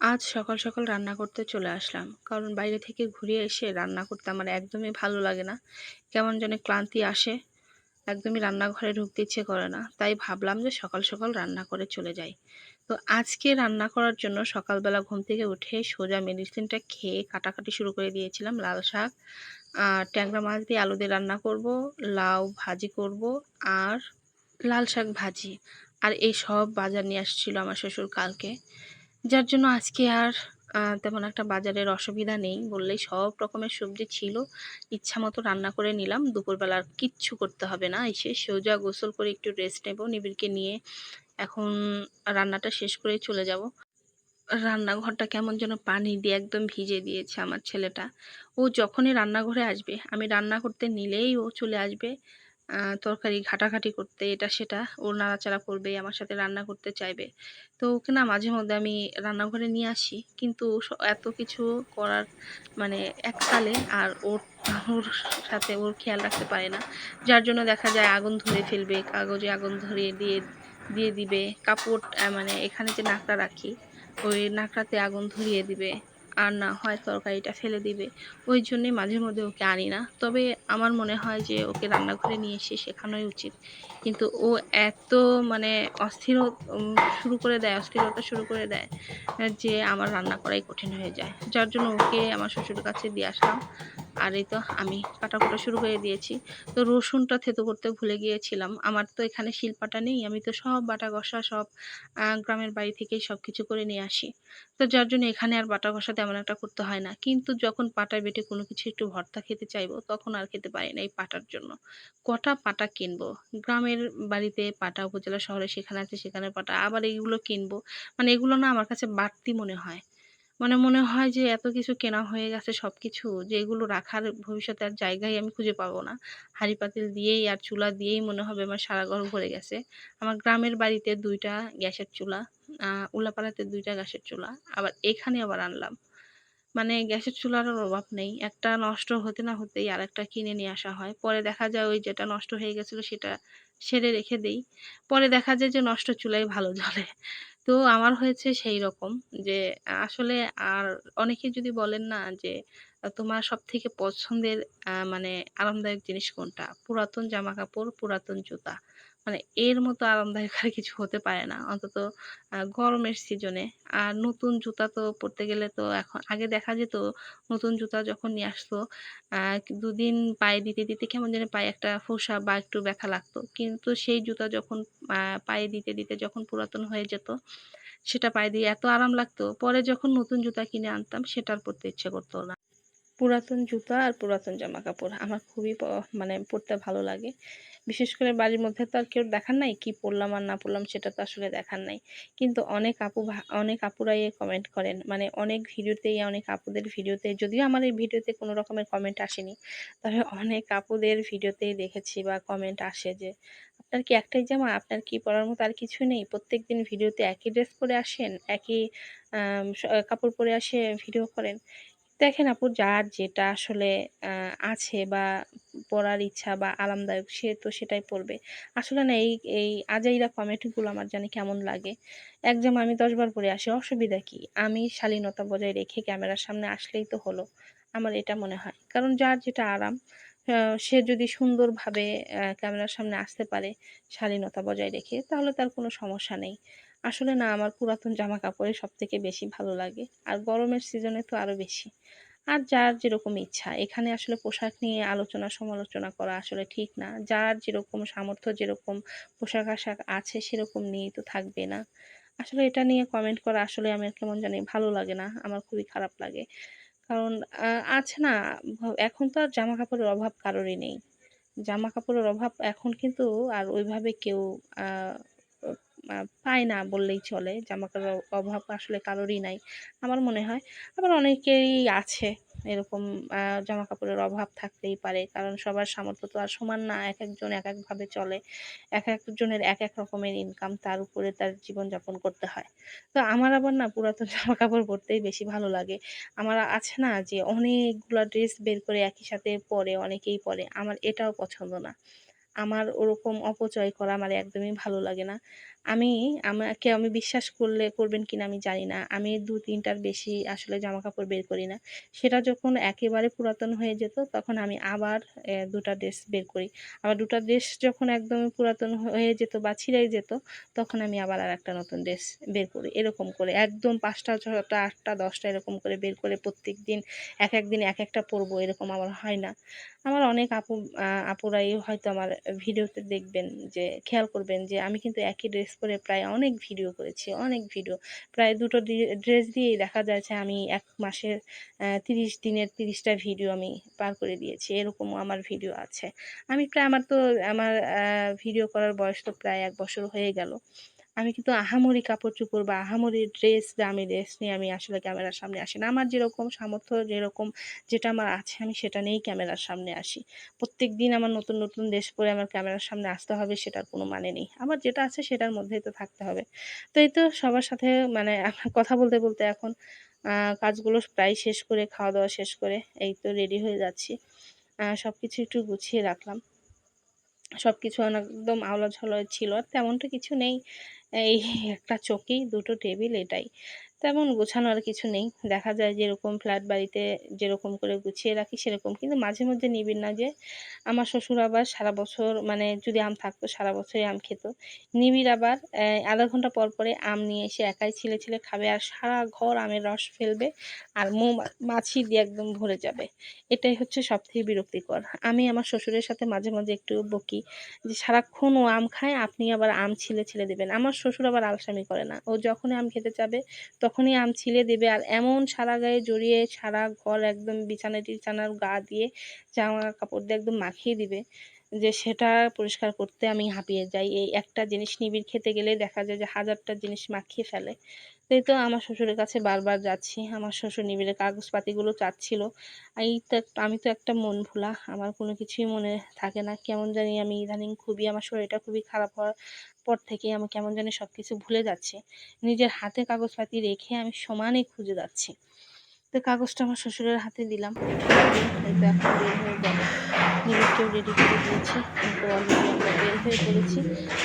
আজ সকাল, সকাল রান্না করতে চলে আসলাম। কারণ বাইরে থেকে ঘুরে এসে রান্না করতে আমার একদমই ভালো লাগে না। কেমন যেন ক্লান্তি আসে। একদমই রান্নাঘরে ঢুকতে ইচ্ছে করে না। তাই ভাবলাম যে সকাল, সকাল রান্না করে চলে যাই। তো আজকে রান্না করার জন্য সকালবেলা ঘুম থেকে উঠে সোজা মেডিসিনটা খেয়ে কাটাকাটি শুরু করে দিয়েছিলাম। লাল শাক, আর ট্যাংরা মাছ দিয়ে আলু দিয়ে রান্না করব, লাউ ভাজি করব আর লাল শাক ভাজি। আর এই সব বাজার নিয়ে আসছিল আমার শ্বশুর কালকে। যার জন্য আজকে আর তেমন একটা বাজারের অসুবিধা নেই বললেই সব রকমের সবজি ছিল। ইচ্ছা মতো রান্না করে নিলাম। দুপুরবেলা আর কিচ্ছু করতে হবে না। এসে সোজা গোসল করে একটু রেস্ট নেব। নিবিড়কে নিয়ে এখন রান্নাটা শেষ করে চলে যাব। রান্নাঘরটা কেমন যেন পানি দিয়ে একদম ভিজে দিয়েছে আমার ছেলেটা। ও যখনই রান্নাঘরে আসবে, আমি রান্না করতে নিলেই ও চলে আসবে। তরকারি ঘাটাঘাটি করতে, এটা সেটা। ও নাড়াচাড়া করবে, আমার সাথে রান্না করতে চাইবে। তো ওকে না মাঝে মধ্যে আমি রান্নাঘরে নিয়ে আসি। কিন্তু এত কিছু করার মানে এককালে আর ওর ওর সাথে ওর খেয়াল রাখতে পারে না। যার জন্য দেখা যায় আগুন ধরে ফেলবে, কাগজে আগুন ধরিয়ে দিয়ে দিয়ে দিবে। কাপড় মানে এখানে যে নাকড়া রাখি, ওই নাকড়াতে আগুন ধরিয়ে দিবে। আর না হয় তরকারিটা ফেলে দিবে। ওই জন্যে মাঝে মধ্যে ওকে আনি না। তবে আমার মনে হয় যে ওকে রান্নাঘরে নিয়ে এসে শেখানোই উচিত। কিন্তু ও এত মানে অস্থির শুরু করে দেয়, অস্থিরতা শুরু করে দেয়, যে আমার রান্না করাই কঠিন হয়ে যায়। যার জন্য ওকে আমার শ্বশুরের কাছে দিয়ে আসলাম। আর এই তো আমি কাটাকুটা শুরু করে দিয়েছি। তো রসুনটা থেতো করতে ভুলে গিয়েছিলাম। আমার তো এখানে শিলপাটা নেই। আমি তো সব বাটা ঘষা, সব গ্রামের বাড়ি থেকেই সব কিছু করে নিয়ে আসি। তো যার জন্য এখানে আর বাটা ঘষা তেমন একটা করতে হয় না। কিন্তু যখন পাটায় বেটে কোনো কিছু একটু ভর্তা খেতে চাইব, তখন আর খেতে পারি না এই পাটার জন্য। কটা পাটা কিনবো? গ্রামের বাড়িতে পাটা, উপজেলা শহরে সেখানে আছে, সেখানে পাটা, আবার এইগুলো কিনবো। মানে এগুলো না আমার কাছে বাড়তি মনে হয়। মানে মনে হয় যে এত কিছু কেনা হয়ে গেছে সব কিছু যে এগুলো রাখার ভবিষ্যতে আর জায়গায় আমি খুঁজে পাবো না। হাঁড়ি পাতিল দিয়েই আর চুলা দিয়েই মনে হবে আমার সারা ঘর ভরে গেছে। আমার গ্রামের বাড়িতে দুইটা গ্যাসের চুলা উল্লাপাড়াতে দুইটা গ্যাসের চুলা, আবার এখানে আবার আনলাম। মানে গ্যাসের চুলারও অভাব নেই। একটা নষ্ট হতে না হতেই আর একটা কিনে নিয়ে আসা হয়। পরে দেখা যায় ওই যেটা নষ্ট হয়ে গেছিল সেটা সেরে রেখে দেই। পরে দেখা যায় যে নষ্ট চুলাই ভালো জ্বলে। তো আমার হয়েছে সেই রকম যে আসলে আর অনেকে যদি বলেন না যে তোমার সব থেকে পছন্দের আহ, মানে আরামদায়ক জিনিস কোনটা? পুরাতন জামা কাপড় পুরাতন জুতা? মানে এর মতো আরামদায়ক আর কিছু হতে পারে না। অন্তত গরমের সিজনে আর নতুন জুতা তো পরতে গেলে তো এখন, আগে দেখা যেত নতুন জুতা যখন নিয়ে আসতো দুদিন পায়ে দিতে দিতে কেমন যেন পায়ে একটা ফোসা বা একটু ব্যথা লাগতো। কিন্তু সেই জুতা যখন পায়ে দিতে দিতে যখন পুরাতন হয়ে যেত, সেটা পায়ে দিয়ে এত আরাম লাগতো। পরে যখন নতুন জুতা কিনে আনতাম সেটার পরতে ইচ্ছে করতো না। পুরাতন জুতা আর পুরাতন জামা কাপড় আমার খুবই মানে পরতে ভালো লাগে। বিশেষ করে বাড়ির মধ্যে তো আর কেউ দেখার নাই, কি পড়লাম আর না পড়লাম সেটা তো আসলে দেখার নাই। কিন্তু অনেক আপু অনেক আপুরাই কমেন্ট করেন মানে অনেক ভিডিওতেই, অনেক আপুদের ভিডিওতে যদিও আমার এই ভিডিওতে কোনো রকমের কমেন্ট আসেনি, তবে অনেক আপুদের ভিডিওতেই দেখেছি বা কমেন্ট আসে যে, আপনার কি একটাই জামা? আপনার কি পরার মতো আর কিছু নেই? প্রত্যেক দিন ভিডিওতে একই ড্রেস পরে আসেন, একই কাপড় পরে আসে ভিডিও করেন? দেখেন আপু, যার যেটা আসলে আছে বা পড়ার ইচ্ছা বা আরামদায়ক সে তো সেটাই পড়বে। আসলে না, এই এই আজাইরা কমেন্টগুলো আমার জানি কেমন লাগে। একদম আমি দশবার পরে আসি, অসুবিধা কি? আমি শালীনতা বজায় রেখে ক্যামেরার সামনে আসলেই তো হলো, আমার এটা মনে হয়। কারণ যার যেটা আরাম সে যদি সুন্দরভাবে ক্যামেরার সামনে আসতে পারে শালীনতা বজায় রেখে, তাহলে তার কোনো সমস্যা নেই। আসলে না, আমার পুরাতন জামা কাপড়ে সব থেকে বেশি ভালো লাগে, আর গরমের সিজনে তো আরও বেশি। আর যার যেরকম ইচ্ছা। এখানে আসলে পোশাক নিয়ে আলোচনা, সমালোচনা করা আসলে ঠিক না। যার যেরকম সামর্থ্য, যেরকম পোশাক আশাক আছে সেরকম নিয়েই তো থাকবে না। আসলে এটা নিয়ে কমেন্ট করা আসলে আমার কেমন জানি ভালো লাগে না। আমার খুবই খারাপ লাগে। কারণ আছে না এখন তো আর জামা কাপড়ের অভাব কারোরই নেই। জামা কাপড়ের অভাব এখন কিন্তু আর ওইভাবে কেউ পায় না বললেই চলে। জামা কাপড়ের অভাব আসলে কারোরই নাই আমার মনে হয়। আবার অনেকেরই আছে এরকম জামা কাপড়ের অভাব থাকতেই পারে। কারণ সবার সামর্থ্য তো আর সমান না এক একজন এক একভাবে চলে। এক একজনের এক এক রকমের ইনকাম তার উপরে তার জীবনযাপন করতে হয়। তো আমার আবার না পুরাতন জামা কাপড় পরতেই বেশি ভালো লাগে। আমার আছে না যে অনেকগুলো ড্রেস বের করে একই সাথে পরে, অনেকেই পরে। আমার এটাও পছন্দ না। আমার ওরকম অপচয় করা আমার একদমই ভালো লাগে না। আমি, আমাকে আমি বিশ্বাস করলে, করবেন কিনা আমি জানি না। আমি দু তিনটার বেশি আসলে জামা কাপড় বের করি না। সেটা যখন একেবারে পুরাতন হয়ে যেত, তখন আমি আবার দুটা ড্রেস বের করি। আবার দুটা ড্রেস যখন একদম পুরাতন হয়ে যেত বা ছিঁড়ে যেত, তখন আমি আবার আর একটা নতুন ড্রেস বের করি। এরকম করে একদম পাঁচটা ছটা আটটা, দশটা এরকম করে বের করে প্রত্যেক দিন এক এক দিন এক একটা পরবো, এরকম আমার হয় না। আমার অনেক আপু আপুরাই হয়তো আমার ভিডিওতে দেখবেন যে, খেয়াল করবেন যে, আমি কিন্তু একই ড্রেস পরে প্রায় অনেক ভিডিও করেছি, অনেক ভিডিও। প্রায় দুটো ড্রেস দিয়েই দেখা যাচ্ছে আমি এক মাসের তিরিশ দিনের তিরিশটা ভিডিও আমি পার করে দিয়েছি, এরকমও আমার ভিডিও আছে। আমি প্রায় আমার তো, আমার ভিডিও করার বয়স তো প্রায় এক বছর হয়ে গেল। আমি কিন্তু আহামরি কাপড় চোপড় বা আহামরি ড্রেস দামি ড্রেস নিয়ে আমি আসলে ক্যামেরার সামনে আসি না। আমার যেরকম সামর্থ্য যেরকম যেটা আমার আছে, আমি সেটা নিয়েই ক্যামেরার সামনে আসি। প্রত্যেক দিন আমার নতুন নতুন ড্রেস পরে আমার ক্যামেরার সামনে আসতে হবে সেটার কোনো মানে নেই। আমার যেটা আছে সেটার মধ্যেই তো থাকতে হবে। তো এই তো সবার সাথে মানে কথা বলতে বলতে এখন কাজগুলো প্রায় শেষ করে খাওয়া দাওয়া শেষ করে এই তো রেডি হয়ে যাচ্ছি। সব কিছু একটু গুছিয়ে রাখলাম। সব কিছু একদম আওলা ঝাওলা ছিল তেমনটা কিছু নেই। এই একটা চৌকি দুটো টেবিল এটাই। তেমন গোছানো আর কিছু নেই। দেখা যায় যেরকম ফ্ল্যাট বাড়িতে যেরকম করে গুছিয়ে রাখি সেরকম। কিন্তু মাঝে মধ্যে নিবিড় না যে আমার শ্বশুর আবার সারা বছর মানে যদি আম থাকতো সারা বছরই আম খেত। নিবিড় আবার আধা ঘণ্টা পর পরে আম নিয়ে এসে একাই ছিলে ছিলে খাবে আর সারা ঘর আমের রস ফেলবে আর মৌ মাছি দিয়ে একদম ভরে যাবে। এটাই হচ্ছে সব থেকে বিরক্তিকর। আমি আমার শ্বশুরের সাথে মাঝে মাঝে একটু বকি যে, সারাক্ষণ ও আম খায়, আপনি আবার আম ছিলে ছিলে দেবেন। আমার শ্বশুর আবার আলসামি করে না। ও যখনই আম খেতে চাবে তখনই আম ছিলে দেবে আর এমন সারা গায়ে জড়িয়ে সারা ঘর একদম বিছানা টিছানার গা দিয়ে জামা কাপড় দিয়ে একদম মাখিয়ে দিবে যে সেটা পরিষ্কার করতে আমি হাঁপিয়ে যাই। এই একটা জিনিস নিবিড় খেতে গেলে দেখা যায় যে হাজারটা জিনিস মাখিয়ে ফেলে। তাই তো আমার শ্বশুরের কাছে বারবার যাচ্ছি। আমার শ্বশুর নিবিড়ের কাগজপাতিগুলো চাচ্ছিল। এই আমি তো একটা মন ভোলা। আমার কোনো কিছুই মনে থাকে না। কেমন জানি আমি ইদানিং খুবই, আমার শরীরটা খুবই খারাপ হওয়ার পর থেকে আমি কেমন জানি সব কিছু ভুলে যাচ্ছি। নিজের হাতে কাগজপাতি রেখে আমি সমানে খুঁজে যাচ্ছি। তো কাগজটা আমার শ্বশুরের হাতে দিলাম। নিজেকেও রেডি করে দিয়েছি। তো অলরেডি আমরা বের হয়ে পড়েছি।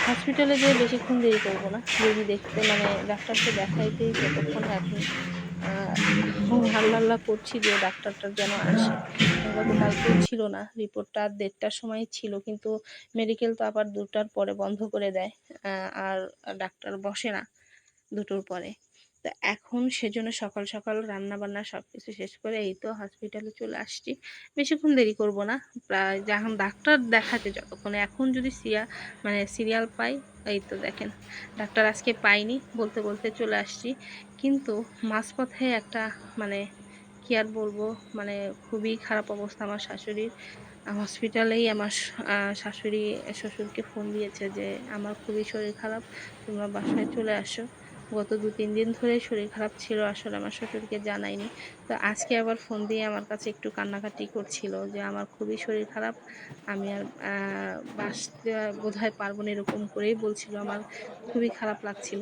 হসপিটালে যেয়ে বেশিক্ষণ দেরি করব না। রোগী দেখতে মানে ডাক্তারকে দেখাইতেই যতক্ষণ এখন হাল্লা হাল্লা করছি যে ডাক্তারটা যেন আসে। গতকালকেও ছিল না। রিপোর্টটা আর দেড়টার সময় ছিল, কিন্তু মেডিকেল তো আবার দুটার পরে বন্ধ করে দেয়। আর ডাক্তার বসে না দুটোর পরে। তো এখন সেজন্য সকাল সকাল রান্না বান্না সব কিছু শেষ করে এই তো হসপিটালে চলে আসছি। বেশিক্ষণ দেরি করব না। প্রায় যখন ডাক্তার দেখাতে যতক্ষণে এখন যদি সিরিয়া মানে সিরিয়াল পাই, এই তো দেখেন, ডাক্তার আজকে পাইনি বলতে বলতে চলে আসছি। কিন্তু মাঝপথে একটা মানে কি আর বলব মানে খুবই খারাপ অবস্থা আমার শাশুড়ির। হসপিটালেই আমার শাশুড়ি, শ্বশুরকে ফোন দিয়েছে যে, আমার খুবই শরীর খারাপ, তোমরা বাসায় চলে আসো। গত দু, তিন দিন ধরে শরীর খারাপ ছিল, আসলে আমার শ্বশুরকে জানাইনি। তো আজকে আবার ফোন দিয়ে আমার কাছে একটু কান্নাকাটি করছিল যে আমার খুবই শরীর খারাপ, আমি আর বাসতে বোধ হয় পারব না এরকম করেই বলছিল, আমার খুবই খারাপ লাগছিল।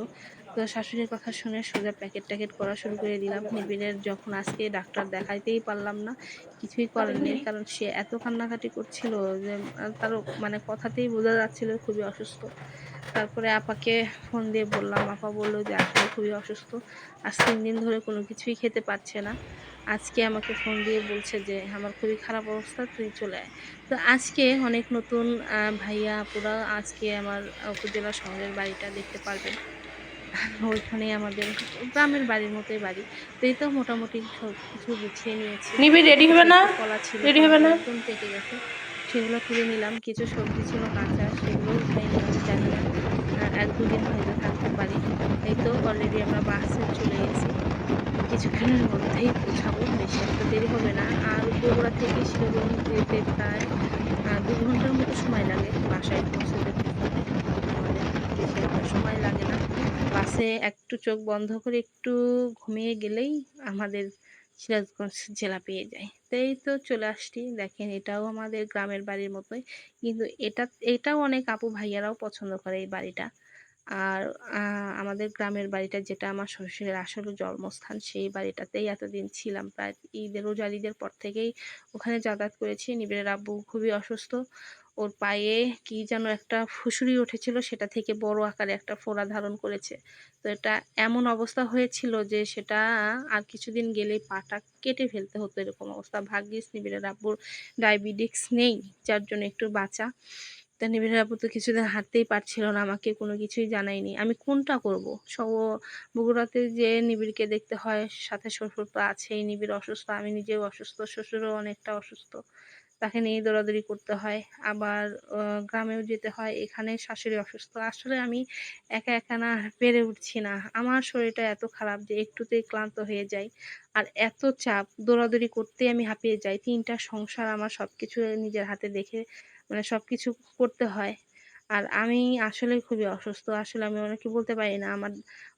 তো শাশুড়ির কথা শুনে সোজা প্যাকেট ট্যাকেট করা শুরু করে দিলাম। নিবিড়ের যখন আজকে ডাক্তার দেখাইতেই পারলাম না, কিছুই করার নেই, কারণ সে এত কান্নাকাটি করছিল যে তারও মানে কথাতেই বোঝা যাচ্ছিল খুবই অসুস্থ। তারপরে আপাকে ফোন দিয়ে বললাম আপা বলল যে আসলে খুবই অসুস্থ আজ তিন দিন ধরে কোনো কিছুই খেতে পারছে না। আজকে আমাকে ফোন দিয়ে বলছে যে আমার খুবই খারাপ অবস্থা তুই চলে আয়। তো আজকে অনেক নতুন ভাইয়া আপুরা আজকে আমার উপজেলা শহরের বাড়িটা দেখতে পারবেন। ওইখানে আমাদের গ্রামের বাড়ির মতোই বাড়ি। তো এই তো মোটামুটি সব কিছু গুছিয়ে নিয়েছি। নিবি রেডি হবে না? কলা ছিল Ready হবে না? একদম পেকে গেছে। সেগুলো তুলে নিলাম। কিছু সবজি ছিল, কাঁচা সেগুলো উঠাই নিলাম, জানি না এক দুদিন হয়তো থাকতে পারি। এই তো অলরেডি আমরা বাসে চলে গেছি। কিছুক্ষণের মধ্যেই পৌঁছাবো, বেশি একটা দেরি হবে না। আর বগুড়া থেকে শিরোগঞ্জ যেতে প্রায় দু ঘণ্টার মতো সময় লাগে বাসায় পৌঁছতে। আমাদের বেশি একটা সময় লাগে না। বাসে একটু চোখ বন্ধ করে একটু ঘুমিয়ে গেলেই আমাদের সিরাজগঞ্জ জেলা পেয়ে যায়। তো এই তো চলে আসছি। দেখেন এটাও আমাদের গ্রামের বাড়ির মতোই। কিন্তু এটা, এটাও অনেক আপু ভাইয়ারাও পছন্দ করে এই বাড়িটা। আর আমাদের গ্রামের বাড়িটা যেটা আমার শ্বশুরের আসলে জন্মস্থান, সেই বাড়িটাতেই এতদিন ছিলাম। প্রায় ঈদের, রোজার ঈদের পর থেকেই ওখানে যাতায়াত করেছি। নিবিড়ের আব্বু খুবই অসুস্থ। ওর পায়ে কি যেন একটা ফুসুরি উঠেছিল, সেটা থেকে বড় আকারে একটা ফোড়া ধারণ করেছে। তো এটা এমন অবস্থা হয়েছিল যে সেটা আর কিছুদিন গেলে পাটা কেটে ফেলতে হতো এরকম অবস্থা। ভাগ্যিস নিবিড়ের আব্বুর ডায়াবেটিক্স নেই, যার জন্য একটু বাঁচা। তা নিবিড়ের আব্বু তো কিছুদিন হাঁটতেই পারছিল না, আমাকে কোনো কিছুই জানায়নি। আমি কোনটা করব? সব বগুড়াতে যে নিবিড়কে দেখতে হয়, সাথে শ্বশুর তো আছেই, নিবিড় অসুস্থ, আমি নিজেও অসুস্থ, শ্বশুরও অনেকটা অসুস্থ। তাকে নিয়ে দৌড়াদৌড়ি করতে হয়। আবার গ্রামেও যেতে হয়, এখানে শাশুড়ি অসুস্থ। আসলে আমি একা একা না পেরে উঠছি না। আমার শরীরটা এত খারাপ যে একটুতেই ক্লান্ত হয়ে যাই। আর এত চাপ, দৌড়াদৌড়ি করতে আমি হাঁপিয়ে যাই। তিনটা সংসার আমার সব কিছু নিজের হাতে দেখে মানে সব কিছু করতে হয়। আর আমি আসলে খুবই অসুস্থ। আসলে আমি অনেকে বলতে পারি না। আমার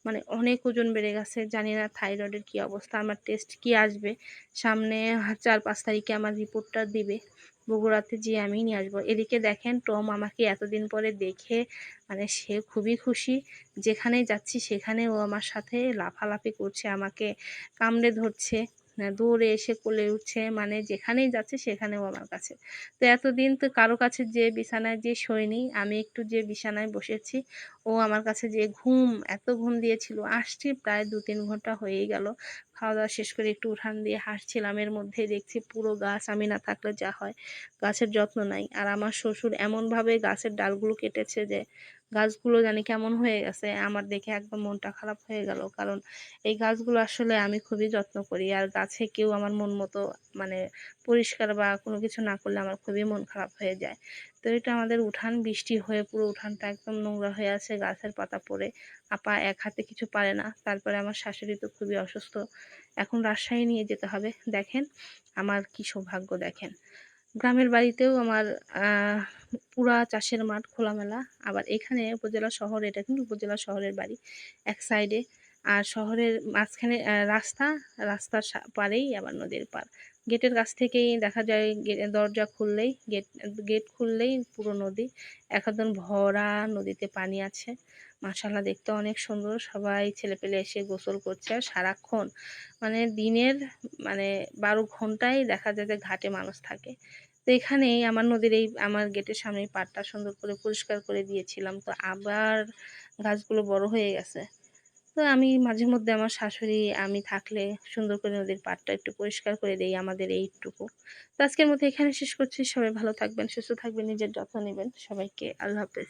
মানে অনেক ওজন বেড়ে গেছে। জানি না থাইরয়েডের কী অবস্থা। আমার টেস্ট কি আসবে? সামনে চার পাঁচ তারিখে আমার রিপোর্টটা দিবে। বগুড়াতে যেয়ে আমি নিয়ে আসব। এদিকে দেখেন টম আমাকে এতদিন পরে দেখে মানে সে খুবই খুশি। যেখানে যাচ্ছি সেখানে ও আমার সাথে লাফালাফি করছে, আমাকে কামড়ে ধরছে। দৌড়ে এসে কোলে উঠছে মানে যেখানেই যাচ্ছে সেখানেও আমার কাছে। তো এতদিন তো কারও কাছে যে বিছানায় যে শোয়নি, আমি একটু যে বিছানায় বসেছি, ও আমার কাছে যে ঘুম, এত ঘুম দিয়েছিল, আসছি প্রায় দু তিন ঘণ্টা হয়েই গেল। খাওয়া দাওয়া শেষ করে একটু উঠান দিয়ে হাসছিলাম এর মধ্যে দেখছি পুরো গাছ, আমি না থাকলে যা হয়, গাছের যত্ন নাই। আর আমার শ্বশুর এমনভাবে গাছের ডালগুলো কেটেছে যে গাছগুলো জানি কেমন হয়ে গেছে, আমার দেখে একদম মনটা খারাপ হয়ে গেল। কারণ এই গাছগুলো আসলে আমি খুবই যত্ন করি আর গাছে কেউ আমার মন মতো মানে পরিষ্কার বা কোনো কিছু না করলে আমার খুবই মন খারাপ হয়ে যায়। তো এটা আমাদের উঠান, বৃষ্টি হয়ে পুরো উঠানটা একদম নোংরা হয়ে আছে, গাছের পাতা পড়ে। আপা এক হাতে কিছু পারে না, তারপরে আমার শাশুড়ি তো খুবই অসুস্থ। এখন রাজশাহী নিয়ে যেতে হবে, দেখেন আমার কি সৌভাগ্য দেখেন। গ্রামের বাড়িতেও আমার পুরা চাষের মাঠ খোলামেলা। আবার এখানে উপজেলা শহর, এটা কিন্তু উপজেলা শহরের বাড়ি, এক সাইডে আর শহরের মাঝখানে রাস্তা, রাস্তার পারেই আবার নদীর পার গেটের কাছ থেকেই দেখা যায় দরজা খুললেই গেট গেট খুললেই পুরো নদী। একদম ভরা নদীতে পানি আছে। মাসাল্লাহ দেখতে অনেক সুন্দর। সবাই ছেলেপেলে এসে গোসল করছে। আর সারাক্ষণ মানে দিনের মানে বারো ঘন্টায় দেখা যায় যে ঘাটে মানুষ থাকে। তো এখানেই আমার নদীর এই, আমার গেটের সামনে পাড়টা সুন্দর করে পরিষ্কার করে দিয়েছিলাম। তো আবার গাছগুলো বড় হয়ে গেছে। তো আমি মাঝে মধ্যে আমার শাশুড়ি, আমি থাকলে সুন্দর করে নদীর পাটটা একটু পরিষ্কার করে দেই আমাদের এইটুকু। তো আজকের মতো এখানে শেষ করছি। সবাই ভালো থাকবেন, সুস্থ থাকবেন, নিজের যত্ন নেবেন। সবাইকে আল্লাহ হাফেজ।